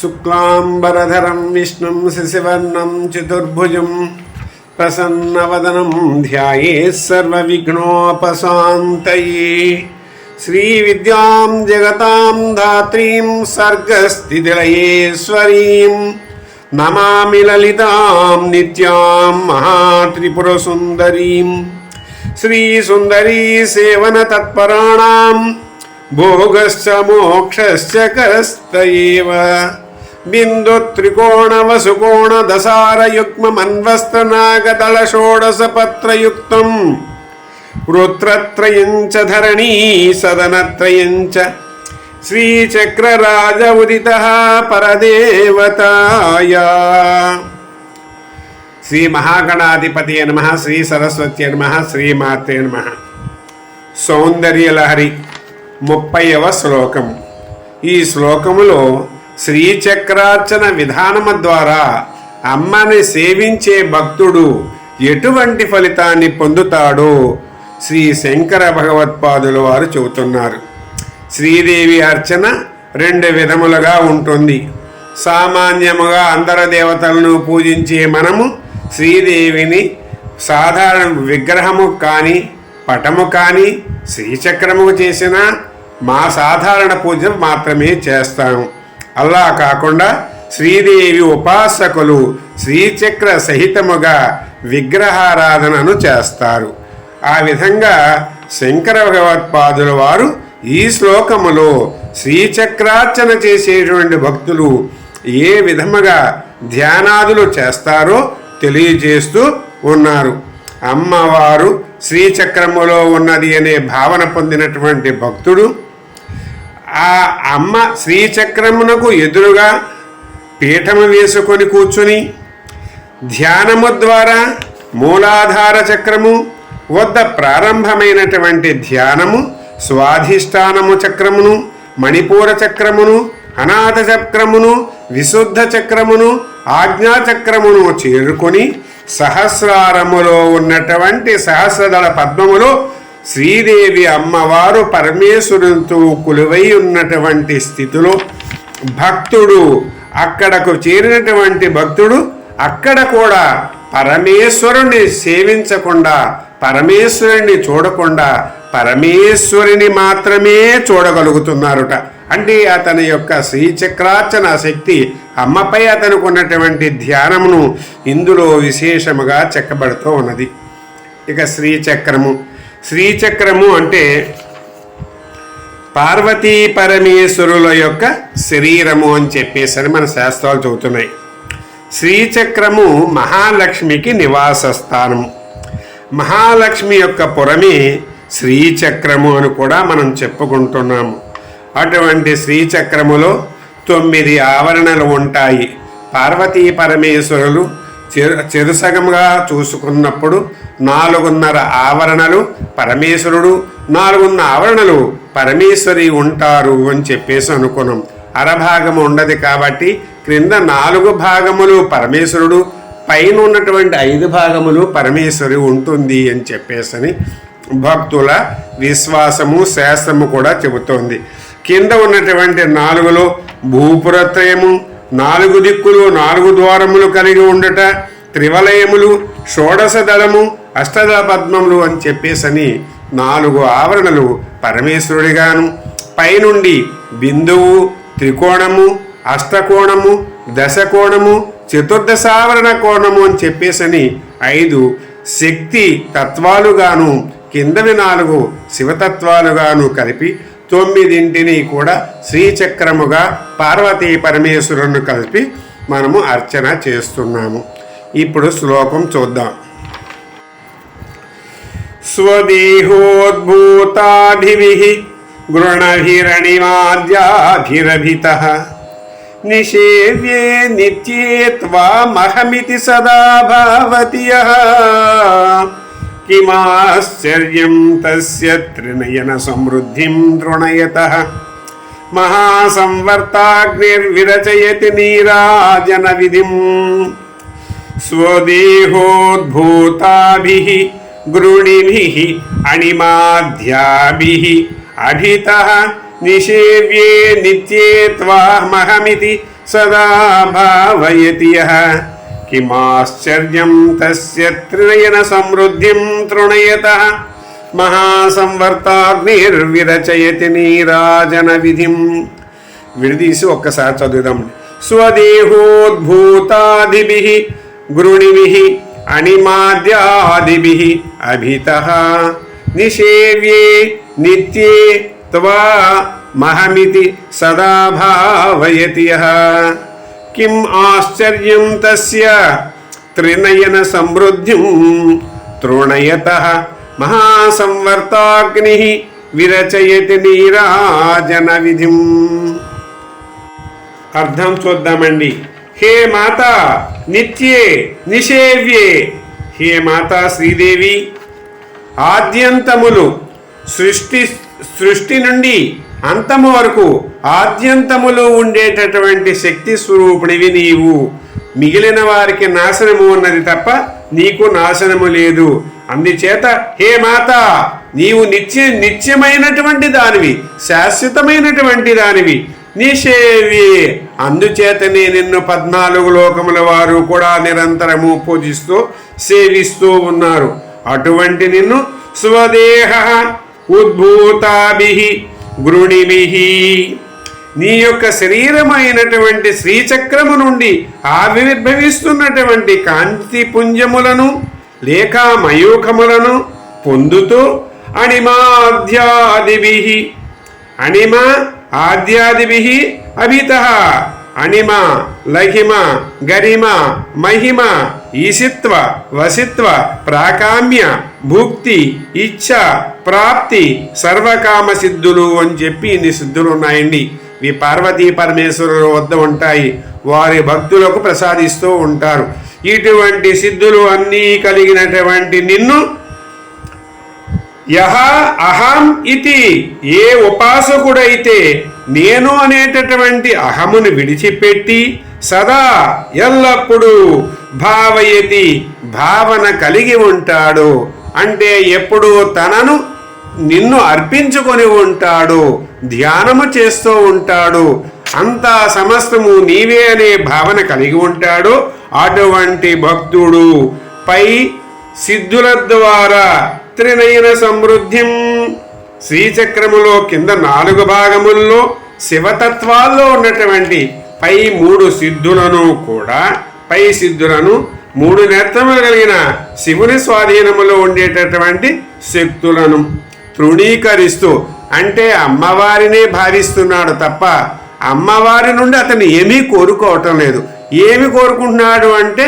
शुक्लाम्बरधरं, विष्णुं, शिशिवर्णं, चतुर्भुजं प्रसन्नवदनं ध्याये सर्वविघ्नोपशान्तये। श्रीविद्यां जगतां धात्रीं सर्गस्थितिलयेश्वरीं। नमामि ललितां नित्यां महात्रिपुरसुन्दरीं। श्रीसुन्दरी सेवनतत्पराणां भोगश्च मोक्षश्च करस्त एव బిందు బిందుత్రికోణవసుకోణ దశారయుగ్మన్వస్తనాగదళ షోడశపత్రయుక్తం వృత్రత్రయం చ ధరణీ సదనత్రయం శ్రీచక్రరాజ ఉదిత పరదేవతాయ. శ్రీ మహాగణాధిపతి నమ శ్రీ సరస్వతి నమ శ్రీమాతే నమ. సౌందర్యలహరి ముప్పైవ శ్లోకం. ఈ శ్లోకములో శ్రీచక్రార్చన విధానము ద్వారా అమ్మని సేవించే భక్తుడు ఎటువంటి ఫలితాన్ని పొందుతాడో శ్రీ శంకర భగవత్పాదుల వారు చెబుతున్నారు. శ్రీదేవి అర్చన రెండు విధములుగా ఉంటుంది. సామాన్యముగా అందర దేవతలను పూజించే మనము శ్రీదేవిని సాధారణ విగ్రహము కానీ పటము కానీ శ్రీచక్రము చేసిన మా సాధారణ పూజ మాత్రమే చేస్తాము. అలా కాకుండా శ్రీదేవి ఉపాసకులు శ్రీచక్ర సహితముగా విగ్రహారాధనను చేస్తారు. ఆ విధంగా శంకర భగవత్పాదుల వారు ఈ శ్లోకములో శ్రీచక్రార్చన చేసేటువంటి భక్తులు ఏ విధముగా ధ్యానాదులు చేస్తారో తెలియజేస్తూ ఉన్నారు. అమ్మవారు శ్రీచక్రములో ఉన్నది అనే భావన పొందినటువంటి భక్తుడు ఆ అమ్మ శ్రీచక్రమునకు ఎదురుగా పీఠము వేసుకొని కూర్చుని ధ్యానము ద్వారా మూలాధార చక్రము వద్ద ప్రారంభమైనటువంటి ధ్యానము స్వాధిష్టానము చక్రమును మణిపూర చక్రమును అనాథ చక్రమును విశుద్ధ చక్రమును ఆజ్ఞా చక్రమును చేరుకొని సహస్రారములో ఉన్నటువంటి సహస్రదళ పద్మములో శ్రీదేవి అమ్మవారు పరమేశ్వరునితో కొలువై ఉన్నటువంటి స్థితిలో భక్తుడు అక్కడకు చేరినటువంటి భక్తుడు అక్కడ కూడా పరమేశ్వరుణ్ణి సేవించకుండా పరమేశ్వరుణ్ణి చూడకుండా పరమేశ్వరిని మాత్రమే చూడగలుగుతున్నారుట. అంటే అతని యొక్క శ్రీచక్రార్చన శక్తి అమ్మపై అతనికి ఉన్నటువంటి ధ్యానమును ఇందులో విశేషముగా చెక్కబడుతూ ఉన్నది. ఇక శ్రీచక్రము. శ్రీచక్రము అంటే పార్వతీ పరమేశ్వరుల యొక్క శరీరము అని చెప్పేసరి మన శాస్త్రాలు చెబుతున్నాయి. శ్రీచక్రము మహాలక్ష్మికి నివాస స్థానము మహాలక్ష్మి యొక్క పురమే శ్రీచక్రము అని కూడా మనం చెప్పుకుంటున్నాము. అటువంటి శ్రీచక్రములో తొమ్మిది ఆవరణలు ఉంటాయి. పార్వతీ పరమేశ్వరులు చెరు చూసుకున్నప్పుడు నాలుగున్నర ఆవరణలు పరమేశ్వరుడు నాలుగున్న ఆవరణలు పరమేశ్వరి ఉంటారు అని చెప్పేసి అనుకున్నాం. అరభాగము ఉండదు కాబట్టి క్రింద నాలుగు భాగములు పరమేశ్వరుడు పైన ఉన్నటువంటి ఐదు భాగములు పరమేశ్వరి ఉంటుంది అని చెప్పేసని భక్తుల విశ్వాసము శాస్త్రము కూడా చెబుతోంది. కింద ఉన్నటువంటి నాలుగులో భూపురత్రయము నాలుగు దిక్కులు నాలుగు ద్వారములు కలిగి ఉండట త్రివలయములు షోడశ దళము అష్టదళ పద్మములు అని చెప్పేసని నాలుగు ఆవరణలు పరమేశ్వరుడిగాను. పైనుండి బిందువు త్రికోణము అష్టకోణము దశకోణము చతుర్దశావరణ కోణము అని చెప్పేసని ఐదు శక్తి తత్వాలుగాను కిందవి నాలుగు శివతత్వాలుగాను కలిపి తొమ్మిదింటిని కూడా శ్రీచక్రముగా పార్వతీ పరమేశ్వరుని కలిపి మనము అర్చన చేస్తున్నాము. ఇప్పుడు శ్లోకం చూద్దాం. స్వదేహోద్భూతాభిభిः గృణభిరణిమాద్యాభిరభితः నిషేవ్యే నిత్యే త్వామహమితి సదా భావతి యः కిమాశ్చర్యం తస్య త్రినయన సమృద్ధిం తృణయతः మహాసంవర్తాగ్నిర్విరచయతి నీరాజన విధిం స్వదేహోద్భూతాభిः గృణిభిः అణిమాధ్యాభిः అభితः నిషేవ్యే నిత్యే త్వామహమితి సదా భావయతి యః కిమాశ్చర్యం తస్య త్రినయన సమృద్ధిం తృణయతః మహాసంవర్తాగ్నిర్విరచయతి నీరాజన విధిం విడదీసి ఒక్కసారి చదువుదాం। స్వదేహోద్భూతాదిభి గృణిభి అణిమాద్యాదిభి అభిత నిషేవ్యే నిత్యే త్వా మహమితి సదా భావయతి యః కిం ఆశ్చర్యం తస్య త్రినయన సమృద్ధిం తృణయత మహాసంవర్తాగ్ని విరచయతి నీరాజన విధిం అర్థం చూద్దామండి హే మాత నిత్యే నిషేవ్యే హే మాత శ్రీదేవి ఆద్యంతములు సృష్టి సృష్టి నుండి అంతము వరకు ఆద్యంతములు ఉండేటటువంటి శక్తి స్వరూపుడివి నీవు. మిగిలిన వారికి నాశనము ఉన్నది తప్ప నీకు నాశనము లేదు. అందుచేత హే మాత నీవు నిత్య నిత్యమైనటువంటి దానివి శాశ్వతమైనటువంటి దానివి నిషేవి. అందుచేతనే నిన్ను పద్నాలుగు లోకముల వారు కూడా నిరంతరము పూజిస్తూ సేవిస్తూ ఉన్నారు. అటువంటి నిన్ను స్వదేహ ఉద్భూతాభి గృణిభి నీ యొక్క శరీరమైనటువంటి శ్రీచక్రము నుండి ఆవిర్భవిస్తున్నటువంటి కాంతి పుంజములను లేక మయూఖములను పొందుతూ అణిమాధ్యాదిభి. అణిమ ఆద్యాదిభి అభిత. అణిమ లహిమ గరిమ మహిమ ఈసిత్వ వసిత్వ ప్రాకామ్య భుక్తి ఇచ్ఛ ప్రాప్తి సర్వకామ సిద్ధులు అని చెప్పి ఇన్ని సిద్ధులు ఉన్నాయండి. ఇవి పార్వతీ పరమేశ్వరుల వద్ద ఉంటాయి. వారి భక్తులకు ప్రసాదిస్తూ ఉంటారు. ఇటువంటి సిద్ధులు అన్నీ కలిగినటువంటి నిన్ను యహ అహం ఇది ఏ ఉపాసకుడైతే నేను అనేటటువంటి అహమును విడిచిపెట్టి సదా ఎల్లప్పుడూ భావయతి భావన కలిగి ఉంటాడు. అంటే ఎప్పుడు తనను నిన్ను అర్పించుకొని ఉంటాడు ధ్యానము చేస్తూ ఉంటాడు. అంతా సమస్తము నీవే అనే భావన కలిగి ఉంటాడు అటువంటి భక్తుడు. పై సిద్ధుల ద్వారా త్రినయన సమృద్ధిం. శ్రీచక్రములో కింద నాలుగు భాగముల్లో శివతత్వాల్లో ఉన్నటువంటి పై మూడు సిద్ధులను కూడా పై సిద్ధులను మూడు నేత్రములు కలిగిన శివుని స్వాధీనములో ఉండేటటువంటి శక్తులను తృణీకరిస్తూ అంటే అమ్మవారినే భావిస్తున్నాడు తప్ప అమ్మవారి నుండి అతను ఏమీ కోరుకోవటం లేదు. ఏమి కోరుకుంటున్నాడు అంటే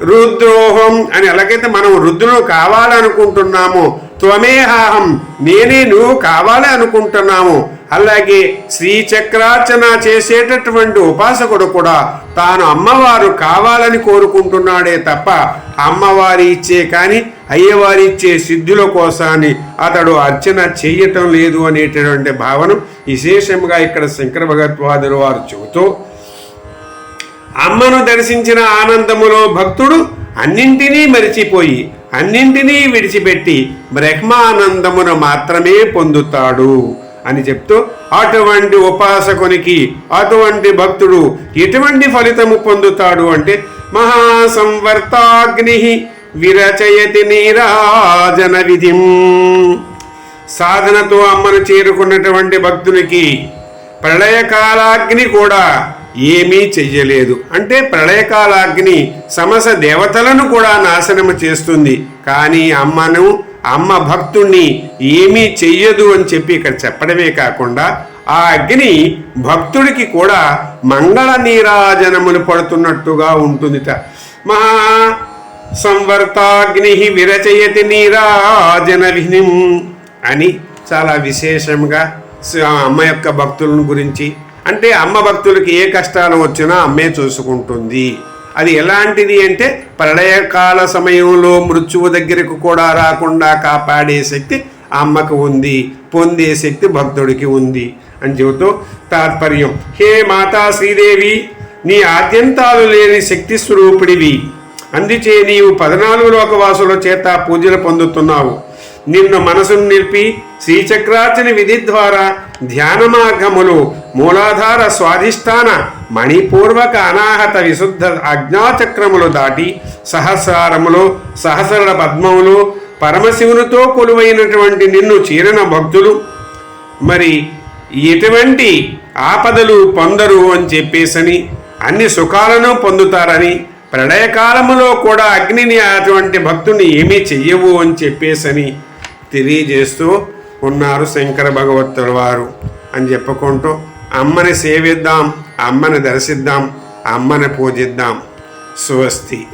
రుద్రోహం అని. ఎలాగైతే మనం రుద్రులు కావాలనుకుంటున్నామో త్వమేహాహం. నేనే నువ్వు కావాలి అనుకుంటున్నాము. అలాగే శ్రీచక్రార్చన చేసేటటువంటి ఉపాసకుడు కూడా తాను అమ్మవారు కావాలని కోరుకుంటున్నాడే తప్ప అమ్మవారి ఇచ్చే కానీ అయ్యవారి ఇచ్చే సిద్ధుల కోసాన్ని అతడు అర్చన చేయటం లేదు అనేటటువంటి భావన విశేషంగా ఇక్కడ శంకర భగవత్వాదులు వారు చెబుతూ అమ్మను దర్శించిన ఆనందములో భక్తుడు అన్నింటినీ మరిచిపోయి అన్నింటినీ విడిచిపెట్టి బ్రహ్మానందమును మాత్రమే పొందుతాడు అని చెప్తూ అటువంటి ఉపాసకునికి అటువంటి భక్తుడు ఎటువంటి ఫలితము పొందుతాడు అంటే మహాసంవర్తాగ్ని విరచయతి నీరాజన విధిం. సాధనతో అమ్మను చేరుకున్నటువంటి భక్తునికి ప్రళయకాలాగ్ని కూడా ఏమీ చెయ్యలేదు. అంటే ప్రళయకాలాగ్ని సమస దేవతలను కూడా నాశనము చేస్తుంది. కానీ అమ్మను అమ్మ భక్తుణ్ణి ఏమీ చెయ్యదు అని చెప్పి ఇక్కడ చెప్పడమే కాకుండా ఆ అగ్ని భక్తుడికి కూడా మంగళ నీరాజనములు పడుతున్నట్టుగా ఉంటుందిట. మహా సంవర్తాగ్ని విరచయతి నీరాజన విహిం అని చాలా విశేషంగా అమ్మ యొక్క భక్తులను గురించి అంటే అమ్మ భక్తులకి ఏ కష్టాలు వచ్చినా అమ్మే చూసుకుంటుంది. అది ఎలాంటిది అంటే ప్రళయకాల సమయంలో మృత్యువు దగ్గరకు కూడా రాకుండా కాపాడే శక్తి అమ్మకు ఉంది పొందే శక్తి భక్తుడికి ఉంది అని చెబుతూ తాత్పర్యం. హే మాతా శ్రీదేవి నీ ఆద్యంతాలు లేని శక్తి స్వరూపిడివి. అందుచే నీవు పద్నాలుగు లోకవాసుల చేత పూజలు పొందుతున్నావు. నిన్ను మనసును నిలిపి శ్రీచక్రార్చన విధి ద్వారా ధ్యాన మార్గములు మూలాధార స్వాధిష్టాన మణిపూర్వక అనాహత విశుద్ధ అజ్ఞాచక్రములు దాటి సహస్రారములు సహస్ర పద్మములు పరమశివునితో కొలువైనటువంటి నిన్ను చీరిన భక్తులు. మరి ఎటువంటి ఆపదలు పొందరు అని చెప్పేసని అన్ని సుఖాలను పొందుతారని ప్రళయకాలములో కూడా అగ్నిని అటువంటి భక్తుని ఏమీ చెయ్యవు అని చెప్పేసని తెలియజేస్తూ ఉన్నారు శంకర భగవత్తుల వారు అని చెప్పుకుంటూ అమ్మని సేవిద్దాం అమ్మని దర్శిద్దాం అమ్మని పూజిద్దాం. స్వస్తి.